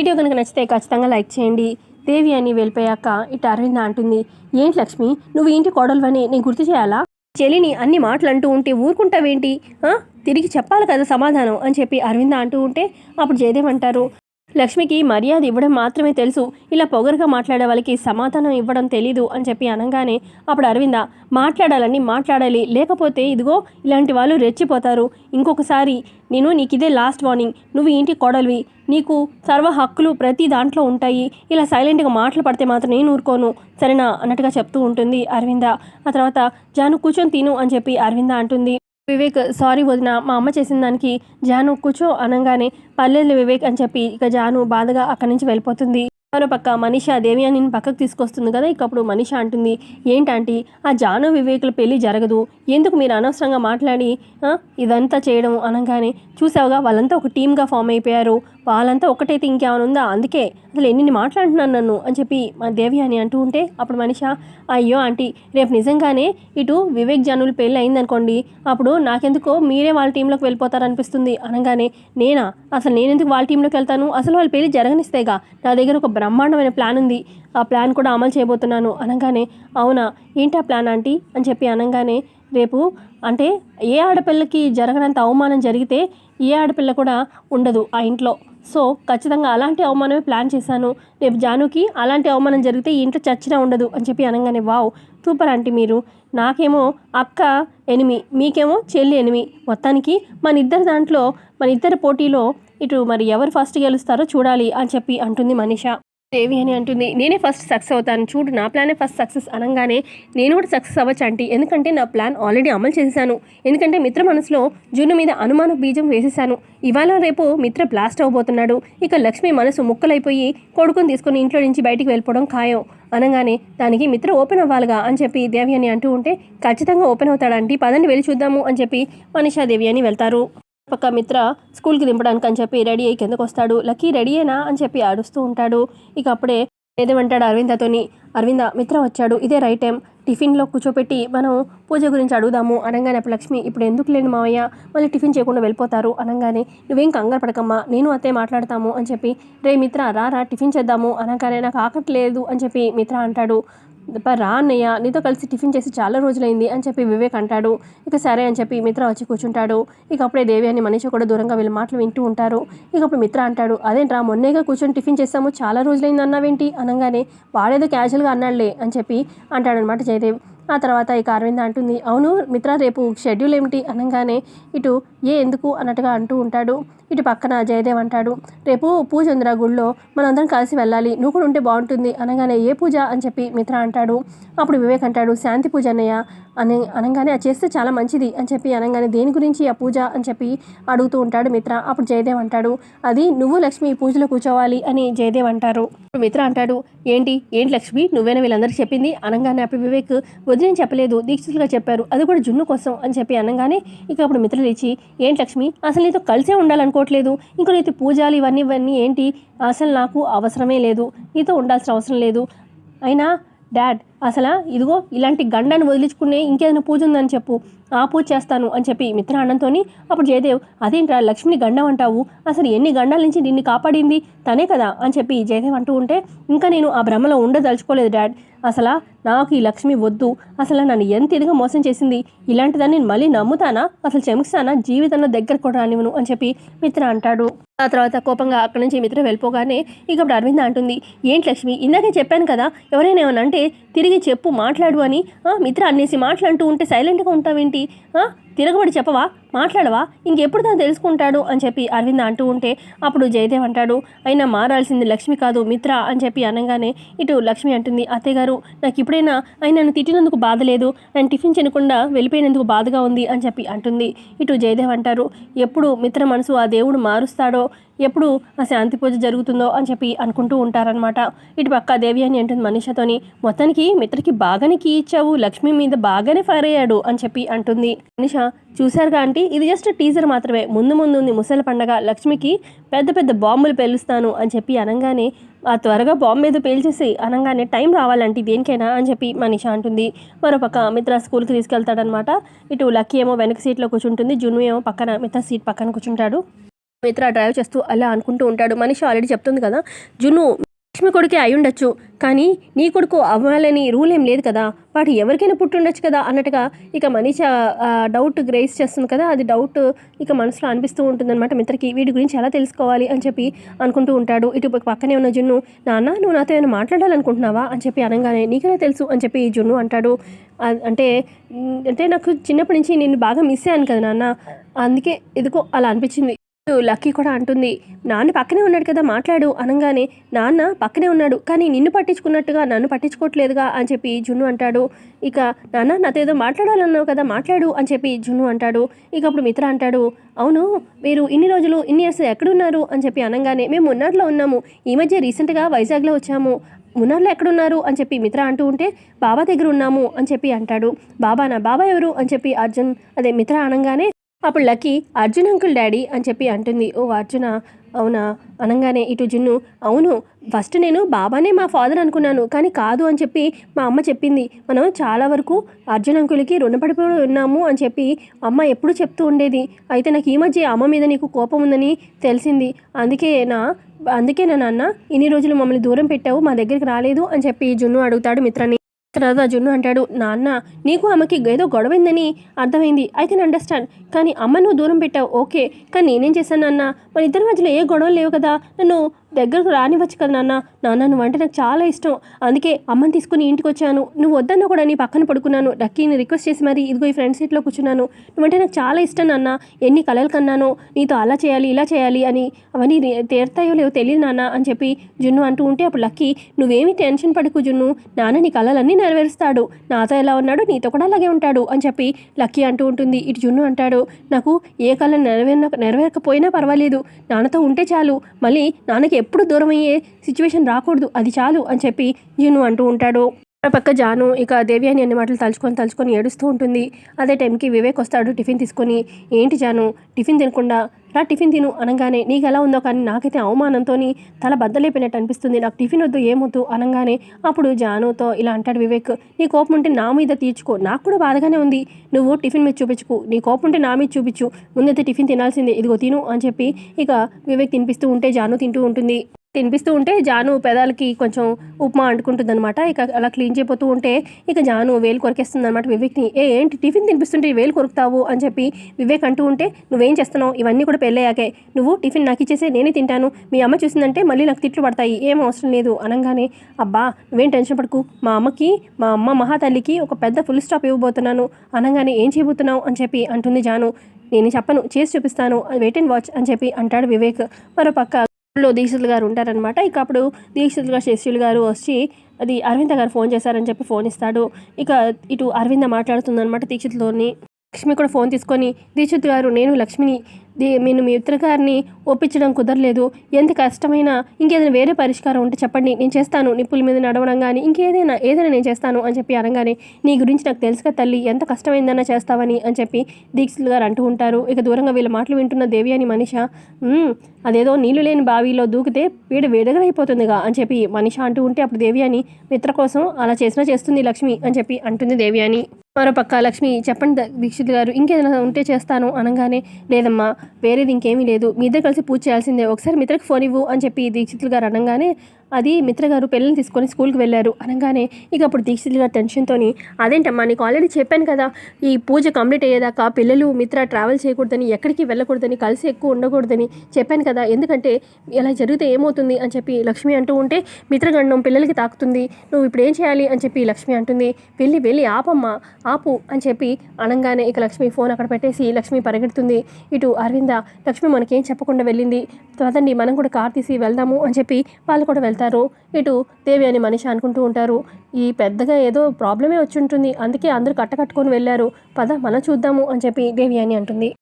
Video కనుక నచ్చితే ఖచ్చితంగా లైక్ చేయండి. దేవి అని వెళ్ళిపోయాక ఇటు అరవింద అంటుంది ఏంటి లక్ష్మి? నువ్వు ఇంటి కోడలువని నేను గుర్తు చేయాలా? చెలిని అన్ని మాటలు అంటూ ఉంటే ఊరుకుంటావేంటి? తిరిగి చెప్పాలి కదా సమాధానం అని చెప్పి అరవింద అంటూ ఉంటే అప్పుడు జయదేవ్ అంటారు లక్ష్మికి మర్యాద ఇవ్వడం మాత్రమే తెలుసు. ఇలా పొగరుగా మాట్లాడే వాళ్ళకి సమాధానం ఇవ్వడం తెలీదు అని చెప్పి అనగానే అప్పుడు అరవింద మాట్లాడాలని మాట్లాడాలి. లేకపోతే ఇదిగో ఇలాంటి వాళ్ళు రెచ్చిపోతారు. ఇంకొకసారి నేను నీకు ఇదే లాస్ట్ వార్నింగ్ నువ్వు ఇంటి కోడలివి. నీకు సర్వ హక్కులు ప్రతి దాంట్లో ఉంటాయి. ఇలా సైలెంట్గా మాటలు పడితే మాత్రం నేను ఊరుకోను. సరేనా? అన్నట్టుగా చెప్తూ ఉంటుంది అరవింద. ఆ తర్వాత జాను కూర్చొని తిను అని చెప్పి అరవింద అంటుంది. వివేక్ సారీ వదిన మా అమ్మ చేసిన దానికి జాను కూర్చో అనగానే పల్లెలు వివేక్ అని చెప్పి ఇక జాను బాధగా అక్కడి నుంచి వెళ్ళిపోతుంది. మరో పక్క మనీషా దేవి అని పక్కకు తీసుకొస్తుంది కదా ఇక అప్పుడు అంటుంది ఏంటంటే ఆ జాను వివేకుల పెళ్ళి జరగదు. ఎందుకు మీరు అనవసరంగా మాట్లాడి ఇదంతా చేయడం? అనగానే చూసావుగా వాళ్ళంతా ఒక టీమ్గా ఫామ్ అయిపోయారు. వాళ్ళంతా ఒకటైతే ఇంకేమైనా ఉందా అందుకే అసలు ఎన్ని మాట్లాడుతున్నాను నన్ను అని చెప్పి మా దేవి అని అంటూ ఉంటే అప్పుడు మనిష అయ్యో ఆంటీ రేపు నిజంగానే ఇటు వివేక్ జనులు పెళ్ళి అయిందనుకోండి అప్పుడు నాకెందుకో మీరే వాళ్ళ టీంలోకి వెళ్ళిపోతారనిపిస్తుంది. అనగానే నేనా? అసలు నేను ఎందుకు వాళ్ళ టీంలోకి వెళ్తాను? అసలు వాళ్ళ పెళ్ళి జరగనిస్తేగా? నా దగ్గర ఒక బ్రహ్మాండమైన ప్లాన్ ఉంది. ఆ ప్లాన్ కూడా అమలు చేయబోతున్నాను. అనగానే అవునా? ఏంటి ఆ ప్లాన్ ఆంటీ? అని చెప్పి అనగానే రేపు అంటే ఏ ఆడపిల్లకి జరగనంత అవమానం జరిగితే ఏ ఆడపిల్ల కూడా ఉండదు ఆ ఇంట్లో. సో ఖచ్చితంగా అలాంటి అవమానమే ప్లాన్ చేశాను. రేపు జానుకి అలాంటి అవమానం జరిగితే ఈ ఇంట్లో చచ్చినా ఉండదు అని చెప్పి అనగానే వావ్ సూపర్ ఆంటీ మీరు. నాకేమో అక్క ఎనిమి మీకేమో చెల్లి ఎనిమి. మొత్తానికి మన ఇద్దరి దాంట్లో మన ఇద్దరి పోటీలో ఇటు మరి ఎవరు ఫస్ట్ గెలుస్తారో చూడాలి అని చెప్పి అంటుంది మనీష. దేవి అని అంటుంది. నేనే ఫస్ట్ సక్సెస్ అవుతాను. చూడు నా ప్లానే ఫస్ట్ సక్సెస్ అనగానే నేను కూడా సక్సెస్ అవ్వచ్చు అంటే ఎందుకంటే నా ప్లాన్ ఆల్రెడీ అమలు చేసేసాను. ఎందుకంటే మిత్ర మనసులో జున్ను మీద అనుమాన బీజం వేసేసాను. ఇవాళ రేపు మిత్ర బ్లాస్ట్ అవ్వబోతున్నాడు ఇక లక్ష్మి మనసు ముక్కలైపోయి కొడుకుని తీసుకొని ఇంట్లో నుంచి బయటికి వెళ్ళిపోవడం ఖాయం. అనగానే దానికి మిత్ర ఓపెన్ అవ్వాలిగా అని చెప్పి దేవి అని అంటూ ఉంటే ఖచ్చితంగా ఓపెన్ అవుతాడంటే పదండి వెళ్ళి చూద్దాము అని చెప్పి మనిషా దేవి అని వెళ్తారు. పక్క మిత్ర స్కూల్కి దింపడానికి అని చెప్పి రెడీ అయ్యి కిందకు వస్తాడు. లక్కీ రెడీయేనా అని చెప్పి అడుస్తూ ఉంటాడు. ఇక అప్పుడే ఏదేమంటాడు అరవిందతోని. అరవింద మిత్ర వచ్చాడు. ఇదే రైట్ టైం టిఫిన్లో కూర్చోపెట్టి మనం పూజ గురించి అడుగుదాము. అనగానే లక్ష్మి ఇప్పుడు ఎందుకు లేని మావయ్య? మళ్ళీ టిఫిన్ చేయకుండా వెళ్ళిపోతారు. అనగానే నువ్వేం కంగారు పడకమ్మా. నేను అత్తే మాట్లాడతాము. అని చెప్పి రే మిత్ర రా రా టిఫిన్ చేద్దాము. అనగానే నాకు ఆకట్లేదు. అని చెప్పి మిత్ర అంటాడు. రా అన్నయ్య నీతో కలిసి టిఫిన్ చేసి చాలా రోజులైంది అని చెప్పి వివేక్ అంటాడు. ఇక సరే అని చెప్పి మిత్ర వచ్చి కూర్చుంటాడు. ఇక అప్పుడే దేవి అని మనిషి కూడా దూరంగా వీళ్ళ మాటలు వింటూ ఉంటారు. ఇక అప్పుడు మిత్ర అంటాడు అదేంట్రా మొన్నేగా కూర్చొని టిఫిన్ చేస్తాము చాలా రోజులైంది అన్నావేంటి అనగానే వాడేదో క్యాజువల్గా అన్నాడులే అని చెప్పి అంటాడనమాట జయదేవ్. ఆ తర్వాత ఇక అరవింద అంటుంది అవును మిత్ర రేపు షెడ్యూల్ ఏమిటి? అనగానే ఇటు ఏ ఎందుకు? అన్నట్టుగా అంటూ ఉంటాడు. ఇటు పక్కన జయదేవ్ అంటాడు రేపు పూజ ఉందిరా గుళ్ళో మనందరం కలిసి వెళ్ళాలి. నువ్వు కూడా ఉంటే బాగుంటుంది. అనగానే ఏ పూజ? అని చెప్పి మిత్ర అంటాడు. అప్పుడు వివేక్ అంటాడు శాంతి పూజ అన్నయ్య. అని అనగానే అది చేస్తే చాలా మంచిది అని చెప్పి అనగానే దేని గురించి ఆ పూజ అని చెప్పి అడుగుతూ ఉంటాడు మిత్ర. అప్పుడు జయదేవ్ అంటాడు అది నువ్వు లక్ష్మి ఈ పూజలో కూర్చోవాలి అని జయదేవ్ అంటారు. మిత్ర అంటాడు ఏంటి ఏంటి లక్ష్మి? నువ్వేనా వీళ్ళందరికీ చెప్పింది? అనగానే అప్పుడు వివేక్ వదిలేం చెప్పలేదు. దీక్షితులుగా చెప్పారు. అది కూడా జున్ను కోసం అని చెప్పి అనగానే ఇక అప్పుడు మిత్రులు ఇచ్చి ఏంటి లక్ష్మి? అసలు నీతో కలిసే ఉండాలనుకోవట్లేదు. ఇంకో నీతో పూజలు ఇవన్నీ ఇవన్నీ ఏంటి? అసలు నాకు అవసరమే లేదు. నీతో ఉండాల్సిన అవసరం లేదు. అయినా డాడ్ అసలు ఇదిగో ఇలాంటి గండాన్ని వదిలించుకునే ఇంకేదైనా పూజ ఉందని చెప్పు. ఆ పూజ చేస్తాను అని చెప్పి మిత్ర అన్నంతోని అప్పుడు జయదేవ్ అదేంట్రా లక్ష్మిని గండం అంటావు? అసలు ఎన్ని గండాల నుంచి నిన్ను కాపాడింది? తనే కదా? అని చెప్పి జయదేవ్ అంటూ ఉంటే ఇంకా నేను ఆ భ్రమలో ఉండదలుచుకోలేదు డాడ్. అసలు నాకు ఈ లక్ష్మి వద్దు. అసలు నన్ను ఎంత ఇదిగా మోసం చేసింది? ఇలాంటిదాన్ని నేను మళ్ళీ నమ్ముతానా? అసలు క్షమిస్తానా? జీవితంలో దగ్గర కూడా రానివ్వను అని చెప్పి మిత్ర అంటాడు. ఆ తర్వాత కోపంగా అక్కడి నుంచి మిత్ర వెళ్ళిపోగానే ఇక అప్పుడు అరవింద అంటుంది ఏంటి లక్ష్మి? ఇందాకే చెప్పాను కదా ఎవరైనా ఏమన్నా అంటే తిరిగి చెప్పు మాట్లాడు అని. ఆ, మిత్ర అనేసి మాట్లాడుతూ ఉంటే సైలెంట్గా ఉంటావేంటి? తిరగబడి చెప్పవా? మాట్లాడవా? ఇంకెప్పుడు తను తెలుసుకుంటాడు? అని చెప్పి అరవింద్ అంటూ ఉంటే అప్పుడు జయదేవ్ అంటాడు అయినా మారాల్సింది లక్ష్మి కాదు మిత్ర అని చెప్పి అనగానే ఇటు లక్ష్మి అంటుంది అత్తయ్య గారు నాకు ఇప్పుడైనా ఆయన నన్ను తిట్టినందుకు బాధ లేదు. నేను టిఫిన్ తినకుండా వెళ్ళిపోయినందుకు బాధగా ఉంది అని చెప్పి అంటుంది. ఇటు జయదేవ్ అంటారు ఎప్పుడు మిత్ర మనసు ఆ దేవుడు మారుస్తాడో ఎప్పుడు ఆ శాంతి పూజ జరుగుతుందో అని చెప్పి అనుకుంటూ ఉంటారనమాట ఇటు పక్క దేవి అని అంటుంది మనిషతోని మొత్తానికి మిత్రకి బాగానే కీ ఇచ్చావు లక్ష్మి మీద బాగానే ఫైర్ అయ్యాడు అని చెప్పి అంటుంది. మనీష చూశారుగా అంటే ఇది జస్ట్ టీజర్ మాత్రమే. ముందు ముందు ఉంది ముసలి పండగ. లక్ష్మికి పెద్ద పెద్ద బాంబులు పేలుస్తాను అని చెప్పి అనగానే ఆ త్వరగా బాంబు మీద పేల్చేసి అనగానే టైం రావాలంటే దేనికైనా అని చెప్పి మనిష అంటుంది. మరోపక్క మిత్ర స్కూల్కి తీసుకెళ్తాడనమాట ఇటు లక్కీ ఏమో వెనక సీట్లో కూర్చుంటుంది. జున్ను ఏమో పక్కన మిత్ర సీట్ పక్కన కూర్చుంటాడు. మిత్ర డ్రైవ్ చేస్తూ అలా అనుకుంటూ ఉంటాడు. మనిషి ఆల్రెడీ చెప్తుంది కదా జున్ను లక్ష్మి కొడుకే అయి కానీ నీ కొడుకు అవ్వాలని రూల్ ఏం లేదు కదా. వాడు ఎవరికైనా పుట్టుండొచ్చు కదా అన్నట్టుగా ఇక మనీష డౌట్ గ్రేస్ చేస్తుంది కదా. అది డౌట్ ఇక మనసులో అనిపిస్తూ ఉంటుందన్నమాట మిత్రకి. వీడి గురించి ఎలా తెలుసుకోవాలి అని చెప్పి అనుకుంటూ ఉంటాడు. ఇటు పక్కనే ఉన్న జున్ను నాన్న నువ్వు నాతో ఏమైనా మాట్లాడాలనుకుంటున్నావా? అని చెప్పి అనగానే నీకనే తెలుసు? అని చెప్పి జున్ను అంటాడు. అంటే అంటే నాకు చిన్నప్పటి నుంచి నేను బాగా మిస్ అయ్యాను కదా నాన్న. అందుకే ఎదుకో అలా అనిపించింది. లక్కీ కూడా అంటుంది నాన్న పక్కనే ఉన్నాడు కదా మాట్లాడు అనగానే నాన్న పక్కనే ఉన్నాడు కానీ నిన్ను పట్టించుకున్నట్టుగా నన్ను పట్టించుకోవట్లేదుగా అని చెప్పి జున్ను అంటాడు. ఇక నాన్న నాతో ఏదో మాట్లాడాలన్నావు కదా మాట్లాడు అని చెప్పి జున్ను అంటాడు. ఇక అప్పుడు మిత్ర అంటాడు అవును మీరు ఇన్ని రోజులు ఇన్ని ఇయర్స్ ఎక్కడున్నారు? అని చెప్పి అనగానే మేము మున్నార్లో ఉన్నాము ఈ మధ్య రీసెంట్గా వైజాగ్లో వచ్చాము మున్నార్లో ఎక్కడున్నారు? అని చెప్పి మిత్ర అంటూ ఉంటే బాబా దగ్గర ఉన్నాము అని చెప్పి అంటాడు. బాబానా బాబా ఎవరు? అని చెప్పి అర్జున్ అదే మిత్ర అనగానే అప్పుడు లక్కీ అర్జున్ అంకుల్ డాడీ అని చెప్పి అంటుంది. ఓ అర్జున? అవునా? అనగానే ఇటు జున్ను అవును ఫస్ట్ నేను బాబానే మా ఫాదర్ అనుకున్నాను కానీ కాదు అని చెప్పి మా అమ్మ చెప్పింది. మనం చాలా వరకు అర్జున్ అంకుల్కి రుణపడిపోయి ఉన్నాము అని చెప్పి అమ్మ ఎప్పుడు చెప్తూ ఉండేది. అయితే నాకు ఈ మధ్య అమ్మ మీద నీకు కోపం ఉందని తెలిసింది. అందుకే నా అందుకే నా నాన్న ఇన్ని రోజులు మమ్మల్ని దూరం పెట్టావు మా దగ్గరికి రాలేదు అని చెప్పి జున్ను అడుగుతాడు మిత్రని తర్వాత జున్ను అంటాడు నాన్న నీకు అమ్మకి ఏదో గొడవైందని అర్థమైంది. ఐ కెన్ అండర్స్టాండ్ కానీ అమ్మ నువ్వు దూరం పెట్టావు. ఓకే. కానీ నేనేం చేశాను అన్న మన ఇద్దరి మధ్యలో ఏ గొడవలు లేవు కదా? నన్ను దగ్గరకు రానివ్వచ్చు కదా నాన్న. నాన్న నువ్వు అంటే నాకు చాలా ఇష్టం. అందుకే అమ్మని తీసుకుని ఇంటికి వచ్చాను. నువ్వు వద్దన్నా కూడా నీ పక్కన పడుకున్నాను. లక్కీని రిక్వెస్ట్ చేసి మరి ఇదిగో ఈ ఫ్రెండ్ సీట్లో కూర్చున్నాను. నువ్వంటే నాకు చాలా ఇష్టం నాన్న. ఎన్ని కలలు కన్నానో నీతో అలా చేయాలి ఇలా చేయాలి అని అవన్నీ రే- తీరుతాయో లేవో తెలియదు నాన్న అని చెప్పి జున్ను అంటూ ఉంటే అప్పుడు లక్కీ నువ్వేమీ టెన్షన్ పడుకు జున్ను. నాన్న నీ కలలన్నీ నెరవేరుస్తాడు. నాతో ఎలా ఉన్నాడు నీతో కూడా అలాగే ఉంటాడు. అని చెప్పి లక్కీ అంటూ ఉంటుంది. ఇటు జున్ను అంటాడు నాకు ఏ కళ నెరవేర నెరవేరకపోయినా పర్వాలేదు. నాన్నతో ఉంటే చాలు. మళ్ళీ నాన్నకి ఎప్పుడు దూరం అయ్యే సిచ్యువేషన్ రాకూడదు. అది చాలు అని చెప్పి జున్ను అంటూ ఉంటాడు. ఆ పక్క జాను ఇక దేవి అని అన్ని మాటలు తలుచుకొని తలుచుకొని ఏడుస్తూ ఉంటుంది. అదే టైంకి వివేక్ వస్తాడు టిఫిన్ తీసుకొని. ఏంటి జాను? టిఫిన్ తినకుండా రా టిఫిన్ తిను అనగానే నీకు ఎలా ఉందో కానీ నాకైతే అవమానంతో తల బద్దలేపినట్టు అనిపిస్తుంది. నాకు టిఫిన్ వద్దు ఏమొద్దు అనగానే అప్పుడు జానుతో ఇలా అంటాడు వివేక్ నీ కోపం ఉంటే నా మీద తీర్చుకో నాకు కూడా బాధగానే ఉంది. నువ్వు టిఫిన్ మీద చూపించుకు నీ కోపం ఉంటే నా మీద చూపించు. ముందైతే టిఫిన్ తినాల్సిందే ఇదిగో తిను అని చెప్పి ఇక వివేక్ తినిపిస్తూ ఉంటే జాను తింటూ ఉంటుంది. తినిపిస్తూ ఉంటే జాను పెదాలకి కొంచెం ఉప్మా అంటుకుంటుంది అనమాట ఇక అలా క్లీన్ చేయబోతూ ఉంటే ఇక జాను వేలు కొరికేస్తుంది అనమాట వివేక్ని. ఏ ఏంటి? టిఫిన్ తినిపిస్తుంటే వేలు కొరుకుతావు? అని చెప్పి వివేక్ అంటూ ఉంటే నువ్వేం చేస్తున్నావు? ఇవన్నీ కూడా పెళ్ళయ్యాకే. నువ్వు టిఫిన్ నాకు ఇచ్చేసే నేనే తింటాను. మీ అమ్మ చూసిందంటే మళ్ళీ నాకు తిట్లు పడతాయి. ఏం అవసరం లేదు. అనగానే అబ్బా నువ్వేం టెన్షన్ పడకు. మా అమ్మకి మా అమ్మ మహాతల్లికి ఒక పెద్ద ఫుల్ స్టాప్ ఇవ్వబోతున్నాను. అనగానే ఏం చేయబోతున్నావు? అని చెప్పి అంటుంది జాను. నేను చెప్పను. చేసి చూపిస్తాను. వెయిట్ అండ్ వాచ్ అని చెప్పి అంటాడు వివేక్. మరో పక్క లో దీక్షితులు గారు ఉంటారనమాట ఇక అప్పుడు దీక్షితులు గారు శశివులు గారు వచ్చి అది అరవింద గారు ఫోన్ చేశారని చెప్పి ఫోన్ ఇస్తాడు. ఇక ఇటు అరవింద మాట్లాడుతుందన్నమాట దీక్షితులతోని. లక్ష్మి కూడా ఫోన్ తీసుకొని దీక్షిత్ గారు నేను లక్ష్మిని నేను మీ ఇద్దరు గారిని ఒప్పించడం కుదరలేదు. ఎంత కష్టమైనా ఇంకేదైనా వేరే పరిష్కారం ఉంటే చెప్పండి. నేను చేస్తాను. నిప్పుల మీద నడవడం కానీ ఇంకేదైనా ఏదైనా నేను చేస్తాను అని చెప్పి అనగానే నీ గురించి నాకు తెలుసుగా తల్లి ఎంత కష్టమైందన్నా చేస్తావని అని చెప్పి దీక్షితులు గారు అంటూ ఉంటారు. ఇక దూరంగా వీళ్ళ మాటలు వింటున్న దేవి అని మనిష అదేదో నీళ్ళు లేని బావిలో దూకితే వీడు వేడగలైపోతుందిగా అని చెప్పి మనిష అంటూ ఉంటే అప్పుడు దేవి అని మిత్ర కోసం అలా చేసినా చేస్తుంది లక్ష్మి అని చెప్పి అంటుంది దేవి అని మరో పక్క లక్ష్మి చెప్పండి దీక్షిత్ గారు ఇంకేదైనా ఉంటే చేస్తాను అనగానే లేదమ్మా వేరేది ఇంకేమీ లేదు మీ ఇద్దరు కలిసి పూజ చేయాల్సిందే ఒకసారి మిత్రకి ఫోన్ ఇవ్వు అని చెప్పి దీక్షితులు గారు అనగానే అది మిత్ర గారు పిల్లల్ని తీసుకొని స్కూల్కి వెళ్ళారు. అనగానే ఇక అప్పుడు దీక్షిత్ గారు టెన్షన్తోని అదేంటమ్మా నీకు ఆల్రెడీ చెప్పాను కదా ఈ పూజ కంప్లీట్ అయ్యేదాకా పిల్లలు మిత్ర ట్రావెల్ చేయకూడదని ఎక్కడికి వెళ్ళకూడదని కలిసి ఎక్కువ ఉండకూడదని చెప్పాను కదా ఎందుకంటే ఇలా జరిగితే ఏమవుతుంది? అని చెప్పి లక్ష్మి అంటూ ఉంటే మిత్రగండం పిల్లలకి తాకుతుంది నువ్వు ఇప్పుడు ఏం చేయాలి? అని చెప్పి లక్ష్మి అంటుంది. వెళ్ళి వెళ్ళి ఆపమ్మా ఆపు అని చెప్పి అనగానే ఇక లక్ష్మి ఫోన్ అక్కడ పెట్టేసి లక్ష్మి పరిగెడుతుంది. ఇటు అరవింద లక్ష్మి మనకేం చెప్పకుండా వెళ్ళింది పదండి మనం కూడా కార్ తీసి వెళ్దాము అని చెప్పి వాళ్ళు కూడా వెళ్తారు ఇటు దేవి అని మనిషి అనుకుంటూ ఉంటారు. ఈ పెద్దగా ఏదో ప్రాబ్లమే వచ్చి ఉంటుంది. అందుకే అందరూ కట్టకట్టుకొని వెళ్ళారు. పద మనం చూద్దాము అని చెప్పి దేవి అని అంటుంది.